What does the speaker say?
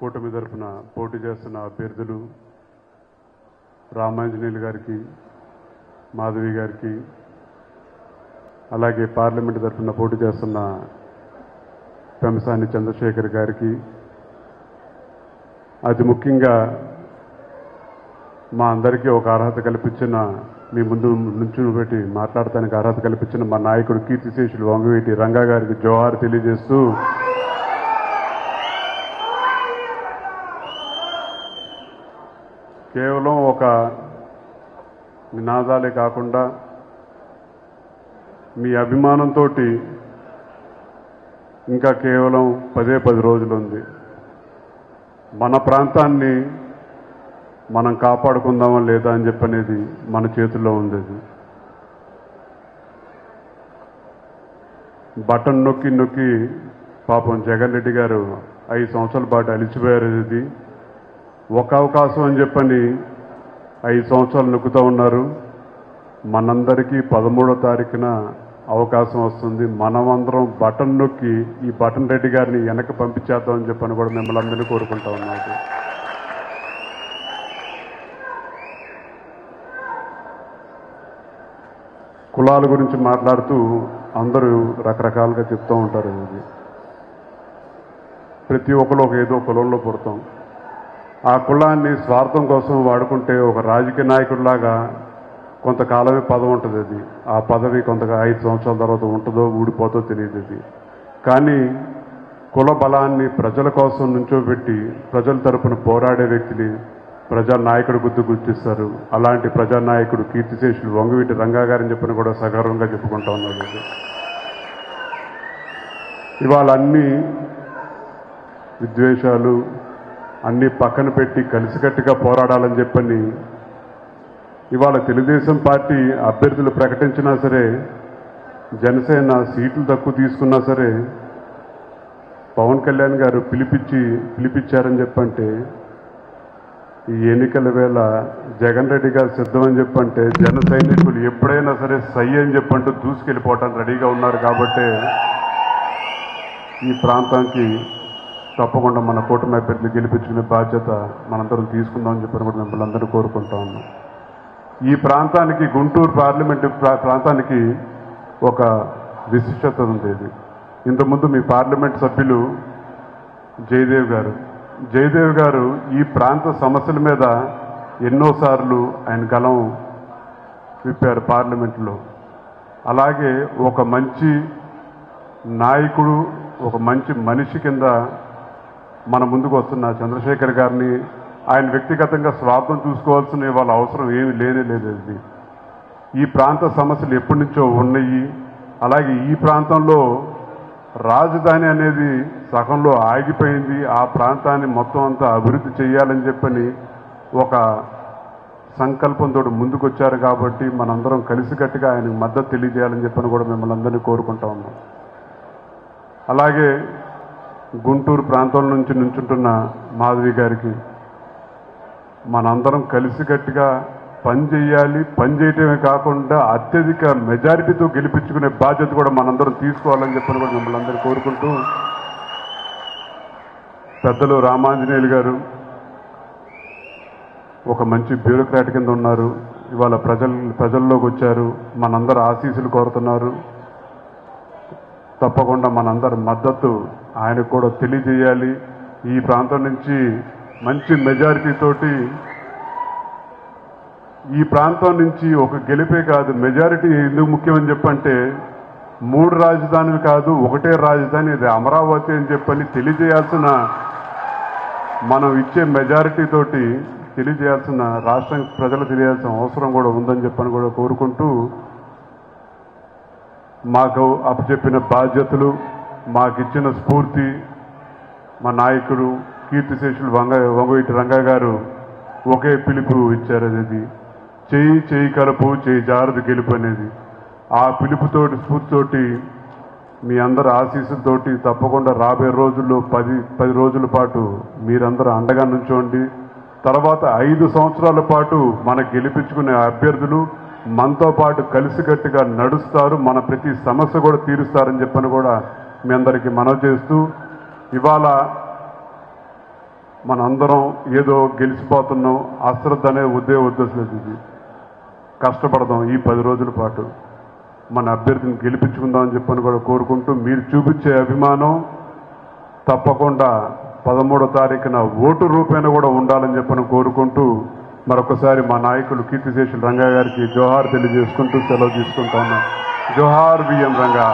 కూటమి తరఫున పోటీ చేస్తున్న అభ్యర్థులు రామాంజనేయులు గారికి మాధవి గారికి అలాగే పార్లమెంట్ తరఫున పోటీ చేస్తున్న పెంసాని చంద్రశేఖర్ గారికి అతి ముఖ్యంగా మా అందరికీ ఒక అర్హత కల్పించిన మీ ముందు నుంచి పెట్టి మాట్లాడటానికి అర్హత కల్పించిన మా నాయకుడు కీర్తిశేషులు వంగవేటి రంగా గారికి జోహార్ తెలియజేస్తూ కేవలం ఒక నినాదాలే కాకుండా మీ అభిమానంతో ఇంకా కేవలం పదే పది రోజులు ఉంది. మన ప్రాంతాన్ని మనం కాపాడుకుందామా లేదా అని చెప్పనేది మన చేతుల్లో ఉంది బటన్ నొక్కి నొక్కి పాపం జగన్ రెడ్డి గారు ఐదు సంవత్సరాల పాటు అలిచిపోయారు ఇది. ఒక అవకాశం అని చెప్పని ఐదు సంవత్సరాలు నొక్కుతూ ఉన్నారు. మనందరికీ పదమూడో తారీఖున అవకాశం వస్తుంది. మనమందరం బటన్ నొక్కి ఈ బటన్ రెడ్డి గారిని వెనక పంపించేద్దామని చెప్పని కూడా మిమ్మల్ని అందరినీ కోరుకుంటా ఉన్నాను కులాల గురించి మాట్లాడుతూ అందరూ రకరకాలుగా చెప్తూ ఉంటారు. ఇది ప్రతి ఒక్కరు ఒక ఏదో కులంలో పుడతాం. ఆ కులాన్ని స్వార్థం కోసం వాడుకుంటే ఒక రాజకీయ నాయకుడిలాగా కొంతకాలమే పదవి ఉంటుంది అది. ఆ పదవి కొంత ఐదు సంవత్సరాల తర్వాత ఉంటుందో ఊడిపోతో తెలియదు ఇది కానీ కుల బలాన్ని ప్రజల కోసం నుంచోబెట్టి ప్రజల తరపున పోరాడే వ్యక్తిని ప్రజానాయకుడు గుర్తు గుర్తిస్తారు. అలాంటి ప్రజానాయకుడు కీర్తిశేషులు వంగవీటి రంగా గారని చెప్పిన కూడా సగర్వంగా చెప్పుకుంటా ఉన్నారు ఇవాళ అన్ని విద్వేషాలు అన్ని పక్కన పెట్టి కలిసికట్టుగా పోరాడాలని చెప్పని ఇవాళ తెలుగుదేశం పార్టీ అభ్యర్థులు ప్రకటించినా సరే జనసేన సీట్లు తక్కువ తీసుకున్నా సరే పవన్ కళ్యాణ్ గారు పిలిపించి పిలిపించారని చెప్పంటే ఈ ఎన్నికల వేళ జగన్ రెడ్డి గారు సిద్ధమని చెప్పంటే జన సైనికులు ఎప్పుడైనా సరే సై అని చెప్పంటూ దూసుకెళ్ళిపోవటానికి రెడీగా ఉన్నారు కాబట్టి ఈ ప్రాంతానికి తప్పకుండా మన కూటమి అభ్యర్థులు గెలిపించుకునే బాధ్యత మనందరం తీసుకుందామని చెప్పి కూడా మిమ్మల్ని అందరూ కోరుకుంటా ఉన్నాం. ఈ ప్రాంతానికి గుంటూరు పార్లమెంటు ప్రా- ప్రాంతానికి ఒక విశిష్టత ఉంది ఇంతకుముందు మీ పార్లమెంట్ సభ్యులు జయదేవ్ గారు. జయదేవ్ గారు ఈ ప్రాంత సమస్యల మీద ఎన్నోసార్లు ఆయన గలం విప్పారు పార్లమెంట్లో. అలాగే ఒక మంచి నాయకుడు ఒక మంచి మనిషి కింద మన ముందుకు వస్తున్న చంద్రశేఖర్ గారిని ఆయన వ్యక్తిగతంగా స్వార్థం చూసుకోవాల్సిన వాళ్ళ అవసరం ఏమీ లేనే లేదండి ఈ ప్రాంత సమస్యలు ఎప్పటి నుంచో ఉన్నాయి. అలాగే ఈ ప్రాంతంలో రాజధాని అనేది సగంలో ఆగిపోయింది. ఆ ప్రాంతాన్ని మొత్తం అంతా అభివృద్ధి చేయాలని చెప్పని ఒక సంకల్పంతో ముందుకొచ్చారు కాబట్టి మనందరం కలిసికట్టుగా ఆయనకు మద్దతు తెలియజేయాలని చెప్పని కూడా మిమ్మల్ని అందరినీ కోరుకుంటా ఉన్నాం. అలాగే గుంటూరు ప్రాంతం నుంచి నుంచుంటున్న మాధవి గారికి మనందరం కలిసికట్టుగా పని చేయాలి పని చేయటమే కాకుండా అత్యధిక మెజారిటీతో గెలిపించుకునే బాధ్యత కూడా మనందరం తీసుకోవాలని చెప్పని కూడా మిమ్మల్ని అందరూ కోరుకుంటూ పెద్దలు రామాంజనేయులు గారు ఒక మంచి బ్యూరోక్రాట్ కింద ఉన్నారు. ఇవాళ ప్రజల ప్రజల్లోకి వచ్చారు. మనందరూ ఆశీస్సులు కోరుతున్నారు. తప్పకుండా మనందరి మద్దతు ఆయనకు కూడా తెలియజేయాలి. ఈ ప్రాంతం నుంచి మంచి మెజారిటీ తోటి ఈ ప్రాంతం నుంచి ఒక గెలిపే కాదు. మెజారిటీ ఎందుకు ముఖ్యమని చెప్పంటే మూడు రాజధానులు కాదు ఒకటే రాజధాని ఇది అమరావతి అని చెప్పని తెలియజేయాల్సిన మనం ఇచ్చే మెజారిటీ తోటి తెలియజేయాల్సిన రాష్ట్రం ప్రజలు తెలియాల్సిన అవసరం కూడా ఉందని చెప్పని కూడా కోరుకుంటూ మాకు అప్పచెప్పిన బాధ్యతలు మాకిచ్చిన స్ఫూర్తి మా నాయకుడు కీర్తిశేషులు వంగ వంగవీటి రంగా గారు ఒకే పిలుపు ఇచ్చారు అనేది. చేయి చేయి కలుపు చేయి జారదు గెలుపు అనేది. ఆ పిలుపుతోటి స్ఫూర్తితోటి మీ అందరి ఆశీస్సులతోటి తప్పకుండా రాబోయే రోజుల్లో పది పది రోజుల పాటు మీరందరూ అండగా నుంచోండి. తర్వాత ఐదు సంవత్సరాల పాటు మన గెలిపించుకునే అభ్యర్థులు మనతో పాటు కలిసికట్టుగా నడుస్తారు. మన ప్రతి సమస్య కూడా తీరుస్తారని చెప్పని కూడా మీ అందరికీ మనవి చేస్తూ ఇవాళ మనందరం ఏదో గెలిచిపోతున్నాం అశ్రద్ధ అనే ఉద్దే ఉద్దేశం ఇది. కష్టపడదాం ఈ పది రోజుల పాటు. మన అభ్యర్థిని గెలిపించుకుందామని చెప్పని కూడా కోరుకుంటూ మీరు చూపించే అభిమానం తప్పకుండా పదమూడో తారీఖున ఓటు రూపేణ కూడా ఉండాలని చెప్పని కోరుకుంటూ మరొకసారి మా నాయకులు కీర్తిశేషులు రంగా గారికి జోహార్ తెలియజేసుకుంటూ సెలవు తీసుకుంటా ఉన్నాం. జోహార్ బిఎం రంగా.